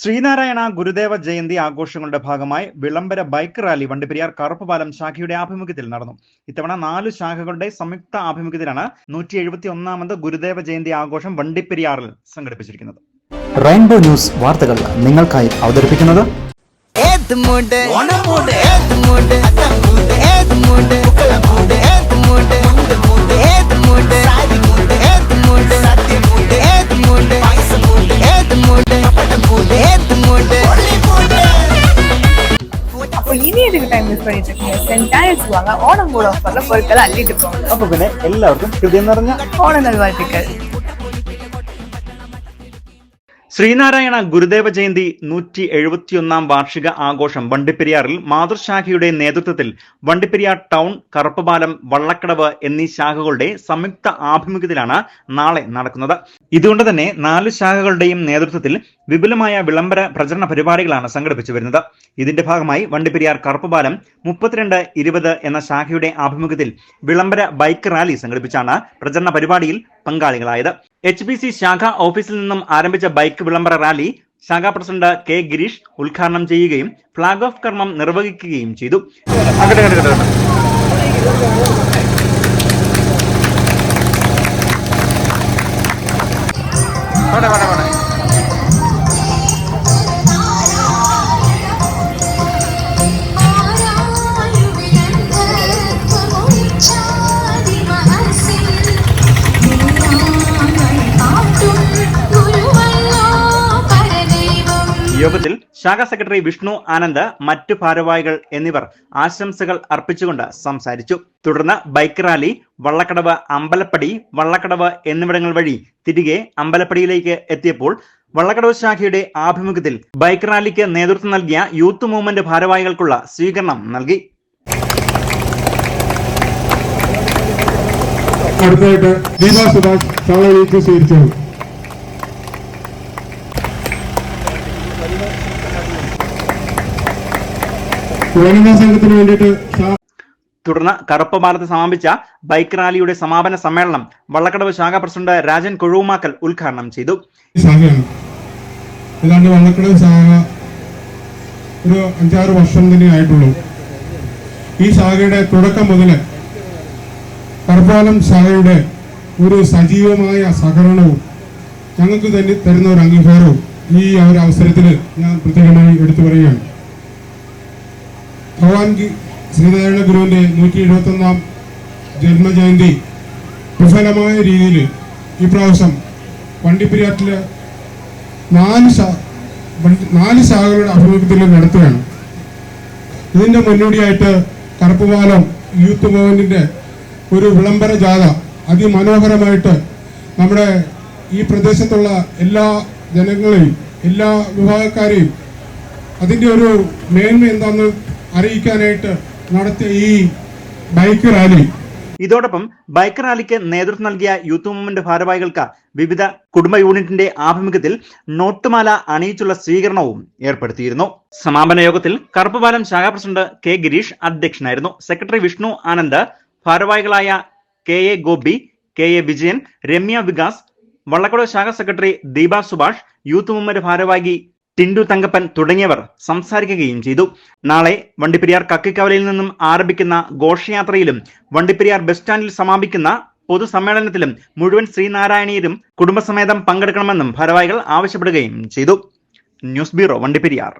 ശ്രീനാരായണ ഗുരുദേവ ജയന്തി ആഘോഷങ്ങളുടെ ഭാഗമായി വിളംബര ബൈക്ക് റാലി വണ്ടിപ്പെരിയാർ കറുപ്പുപാലം ശാഖയുടെ ആഭിമുഖ്യത്തിൽ നടന്നു. ഇത്തവണ നാല് ശാഖകളുടെ സംയുക്ത ആഭിമുഖ്യത്തിലാണ് നൂറ്റി എഴുപത്തി ഒന്നാമത് ഗുരുദേവ ജയന്തി ആഘോഷം വണ്ടിപ്പെരിയാറിൽ സംഘടിപ്പിച്ചിരിക്കുന്നത്. റെയിൻബോ ന്യൂസ് വാർത്തകൾ നിങ്ങൾക്കായി അവതരിപ്പിക്കുന്നത് ഏത് எதுக்கு டைம் மிஸ் பண்ணிட்டு இருக்கீங்க சென்ட் டைல்ஸ் வாங்க ஓணம் கூட ஆஃபர்ல பொருட்களை அள்ளிட்டு போங்க അപ്പൊ പിന്നെ എല്ലാവർക്കും ഹൃദയം നിറഞ്ഞ ஓண நல்வாழ்த்துக்கள் ശ്രീനാരായണ ഗുരുദേവ ജയന്തി നൂറ്റി എഴുപത്തിയൊന്നാം വാർഷിക ആഘോഷം വണ്ടിപ്പെരിയാറിൽ മാതൃശാഖയുടെ നേതൃത്വത്തിൽ വണ്ടിപ്പെരിയാർ ടൗൺ കറുപ്പപാലം വള്ളക്കടവ് എന്നീ ശാഖകളുടെ സംയുക്ത ആഭിമുഖ്യത്തിലാണ് നാളെ നടക്കുന്നത് ഇതുകൊണ്ട് തന്നെ നാല് ശാഖകളുടെയും നേതൃത്വത്തിൽ വിപുലമായ വിളംബര പ്രചരണ പരിപാടികളാണ് സംഘടിപ്പിച്ചു വരുന്നത്. ഇതിന്റെ ഭാഗമായി വണ്ടിപ്പെരിയാർ കറുപ്പുപാലം മുപ്പത്തിരണ്ട് ഇരുപത് എന്ന ശാഖയുടെ ആഭിമുഖ്യത്തിൽ വിളംബര ബൈക്ക് റാലി സംഘടിപ്പിച്ചാണ് പ്രചരണ പരിപാടിയിൽ പങ്കാളികളായത്. എച്ച് ബി സി ശാഖ ഓഫീസിൽ നിന്നും ആരംഭിച്ച ബൈക്ക് വിളംബര റാലി ശാഖാ പ്രസിഡന്റ് കെ ഗിരീഷ് ഉദ്ഘാടനം ചെയ്യുകയും ഫ്ളാഗ് ഓഫ് കർമ്മം നിർവഹിക്കുകയും ചെയ്തു. പോട്ടെ, പോട്ടെ, പോട്ടെ. യോഗത്തിൽ ശാഖാ സെക്രട്ടറി വിഷ്ണു ആനന്ദ് മറ്റു ഭാരവാഹികൾ എന്നിവർ ആശംസകൾ അർപ്പിച്ചുകൊണ്ട് സംസാരിച്ചു. തുടർന്ന് ബൈക്ക് റാലി വള്ളക്കടവ് അമ്പലപ്പടി വള്ളക്കടവ് എന്നിവിടങ്ങൾ വഴി തിരികെ അമ്പലപ്പടിയിലേക്ക് എത്തിയപ്പോൾ വള്ളക്കടവ് ശാഖയുടെ ആഭിമുഖ്യത്തിൽ ബൈക്ക് റാലിക്ക് നേതൃത്വം നൽകിയ യൂത്ത് മൂവ്മെന്റ് ഭാരവാഹികൾക്കുള്ള സ്വീകരണം നൽകി. അടുത്തതായിട്ട് ദീപ സുഭാഷ് സ്വീകരിച്ചു വനിതാ സംഘത്തിന് വേണ്ടിയിട്ട് ഷാ- തുടർന്ന് കറുപ്പമാനത്ത് സമാപിച്ച ബൈക്ക് റാലിയുടെ സമാപന സമ്മേളനം വള്ളക്കടവ് ശാഖ പ്രസിഡന്റ് രാജൻ കൊഴുവുമാക്കൽ ഉദ്ഘാടനം ചെയ്തു. ഏതാണ്ട് വള്ളക്കടവ് ശാഖ ഒരു അഞ്ചാറ് വർഷം തന്നെ ആയിട്ടുള്ളൂ. ഈ ശാഖയുടെ തുടക്കം മുതൽ കറുപ്പാലം ശാഖയുടെ ഒരു സജീവമായ സഹകരണവും ഞങ്ങൾക്ക് തന്നെ തരുന്ന ഒരു അംഗീകാരവും ഈ ഒരു അവസരത്തിൽ ഞാൻ പ്രത്യേകമായി എടുത്തു പറയുകയാണ്. ഭഗവാൻ ശ്രീനാരായണ ഗുരുവിന്റെ നൂറ്റി എഴുപത്തൊന്നാം ജന്മജയന്തി വിഫലമായ രീതിയിൽ ഈ പ്രാവശ്യം വണ്ടിപ്പെരിയാറ്റിൽ നാല് നാല് ശാഖകളുടെ ആഭിമുഖ്യത്തിൽ നടത്തുകയാണ്. ഇതിന്റെ മുന്നോടിയായിട്ട് കറുപ്പുപാലം യൂത്ത് ഭവനിന്റെ ഒരു വിളംബര ജാഥ അതിമനോഹരമായിട്ട് നമ്മുടെ ഈ പ്രദേശത്തുള്ള എല്ലാ ജനങ്ങളെയും എല്ലാ വിഭാഗക്കാരെയും അതിന്റെ ഒരു മേന്മ എന്താണെന്ന് അറിയിക്കാനായിട്ട് നടത്തിയ ഈ ബൈക്ക് റാലി. ഇതോടൊപ്പം ബൈക്ക് റാലിക്ക് നേതൃത്വം നൽകിയ യൂത്ത് മൂവ്മെന്റ് ഭാരവാഹികൾക്ക് വിവിധ കുടുംബ യൂണിറ്റിന്റെ ആഭിമുഖ്യത്തിൽ നോട്ടുമാല അണിയിച്ചുള്ള സ്വീകരണവും ഏർപ്പെടുത്തിയിരുന്നു. സമാപന യോഗത്തിൽ കറുപ്പുപാലം ശാഖാ പ്രസിഡന്റ് കെ ഗിരീഷ് അധ്യക്ഷനായിരുന്നു. സെക്രട്ടറി വിഷ്ണു ആനന്ദ് ഭാരവാഹികളായ K A Gopi K A Vijayan Ramya Vikas Vallakkadavu ശാഖ secretary Deepa Subhash youth movement ഭാരവാഹി ടിൻഡു തങ്കപ്പൻ തുടങ്ങിയവർ സംസാരിക്കുകയും ചെയ്തു. നാളെ വണ്ടിപ്പെരിയാർ കക്കിക്കവലയിൽ നിന്നും ആരംഭിക്കുന്ന ഘോഷയാത്രയിലും വണ്ടിപ്പെരിയാർ ബസ് സ്റ്റാൻഡിൽ സമാപിക്കുന്ന പൊതുസമ്മേളനത്തിലും മുഴുവൻ ശ്രീനാരായണീയരും കുടുംബസമേതം പങ്കെടുക്കണമെന്നും ഭാരവാഹികൾ ആവശ്യപ്പെടുകയും ചെയ്തു. News bureau Vandiperiyar.